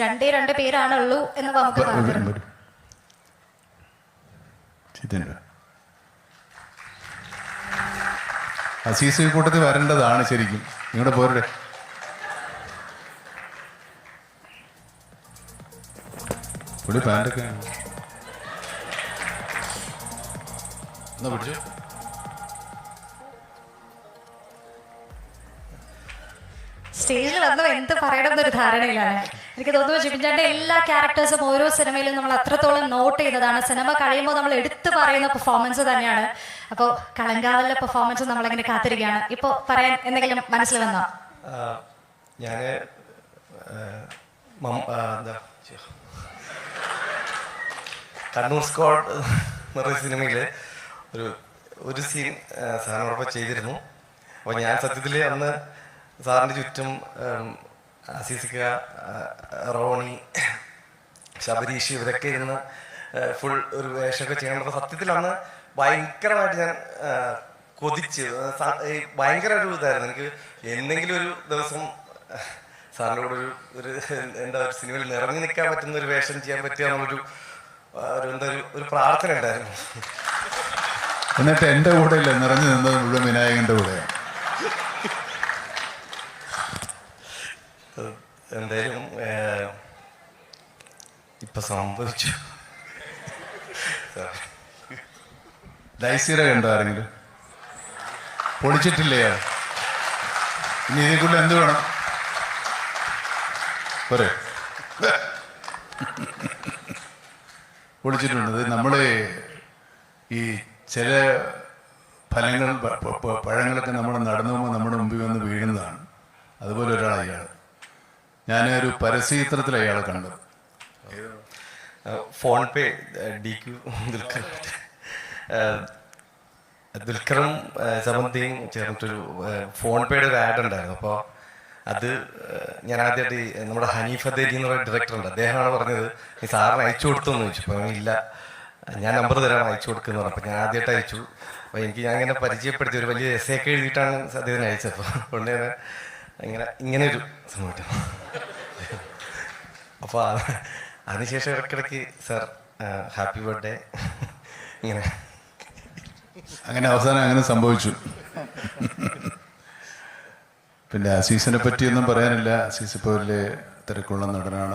രണ്ടേ രണ്ട് പേരാണുള്ളൂ എന്ന് നമുക്ക് പറഞ്ഞു. അസീസ് ഈ കൂട്ടത്തിൽ വരേണ്ടതാണ് ശരിക്കും. നിങ്ങളുടെ പോരുടെ. പുള്ളി പാന്റൊക്കെ എന്നാ പിടിച്ചോ? സ്റ്റേജിൽ വന്നവ എന്ത് പറയണം എന്നൊരു ധാരണയിലാണ്. എനിക്ക് തോന്നുന്നു ജിബിൻചാന്റെ എല്ലാ ക്യാരക്ടേഴ്സും ഓരോ സിനിമയിലും നമ്മൾ അത്രത്തോളം നോട്ട് ചെയ്തതാണ്. സിനിമ കഴിയുമ്പോൾ നമ്മൾ എടുത്തു പറയുന്ന പെർഫോമൻസ് തന്നെയാണ്. അപ്പോൾ കളങ്കാവലിലെ പെർഫോമൻസ് നമ്മളിങ്ങനെ കാത്തിരിക്കുകയാണ്? ഇപ്പോൾ പറയാൻ എന്തെങ്കിലും മനസ്സിൽ വന്നോ? ഞാൻ. കണ്ണൂർ സ്ക്വാഡ് എന്ന് പറയുന്ന സിനിമയിൽ ഒരു ഒരു സീൻ സാറിനോടൊപ്പം ചെയ്തിരുന്നു. അപ്പോൾ ഞാൻ സത്യത്തിൽ അന്ന് സാറിന്റെ ചുറ്റും അസീസിക്ക റോണി ശബരീഷ് ഇവരൊക്കെ ഇരുന്ന് ഫുൾ ഒരു വേഷമൊക്കെ ചെയ്യണം. സത്യത്തിൽ അന്ന് ഭയങ്കരമായിട്ട് ഞാൻ കൊതിച്ച്. ഭയങ്കര ഒരു ഇതായിരുന്നു. എനിക്ക് എന്തെങ്കിലും ഒരു ദിവസം സാറിനോട് ഒരു ഒരു എന്താ ഒരു സിനിമയിൽ നിറഞ്ഞു നിൽക്കാൻ പറ്റുന്ന ഒരു വേഷം ചെയ്യാൻ എന്നുള്ളൊരു ഒരു എന്താ ഒരു ഒരു പ്രാർത്ഥന ഉണ്ടായിരുന്നു. എന്നിട്ട് എന്റെ കൂടെ ഇല്ല നിറഞ്ഞു നിന്നത് മുഴുവൻ വിനായകന്റെ കൂടെയാണ് എന്തായാലും ഇപ്പൊ സംഭവിച്ചു. ഡൈസീറ കണ്ടോ ആരെങ്കിലും? പൊളിച്ചിട്ടില്ലേ ഇനി ഇതിൽ കൂടുതൽ എന്ത് വേണം? പോരെ. പൊളിച്ചിട്ടുണ്ട് നമ്മൾ ഈ ചില ഫലങ്ങൾ പഴങ്ങളൊക്കെ നമ്മൾ നടന്നു പോകുമ്പോൾ നമ്മുടെ മുമ്പിൽ വന്ന് വീഴുന്നതാണ്. അതുപോലെ ഒരാൾ ഞാൻ ഒരു പരസ്യചിത്രത്തിൽ അയാളെ കണ്ടത് ഫോൺ പേ ഡി ദുൽഖറും സമന്തിയും ചേർന്നിട്ടൊരു ഫോൺ പേയുടെ ഒരു ആഡ് ഉണ്ടായിരുന്നു. അപ്പോൾ അത് ഞാൻ ആദ്യമായിട്ട് നമ്മുടെ ഹനീഫ് അദേരി എന്ന് പറയുന്ന ഡയറക്ടർ ഉണ്ട്. അദ്ദേഹമാണ് പറഞ്ഞത് ഈ സാറിന് അയച്ചു കൊടുത്തു എന്ന് ചോദിച്ചു അപ്പോൾ ഇല്ല ഞാൻ നമ്പർ തരാൻ അയച്ചു കൊടുക്കുന്നു പറഞ്ഞു. അപ്പോൾ ഞാൻ ആദ്യമായിട്ട് അയച്ചു. അപ്പോൾ എനിക്ക് ഞാൻ ഇങ്ങനെ പരിചയപ്പെടുത്തി ഒരു വലിയ എസ് ഒക്കെ എഴുതിയിട്ടാണ് അദ്ദേഹത്തിന് അയച്ചത്. അപ്പോൾ ഇങ്ങനെ ഇങ്ങനെ ഒരു സംഭവം. അപ്പോൾ അതിനുശേഷം ഇടയ്ക്കിടയ്ക്ക് സർ ഹാപ്പി ബർത്ത്ഡേ. ഇങ്ങനെ. അങ്ങനെ അവസാനം അങ്ങനെ സംഭവിച്ചു. പിന്നെ അസീസിനെ പറ്റിയൊന്നും പറയാനില്ല. അസീസ് ഇപ്പോൾ വലിയ തിരക്കുള്ള നടനാണ്.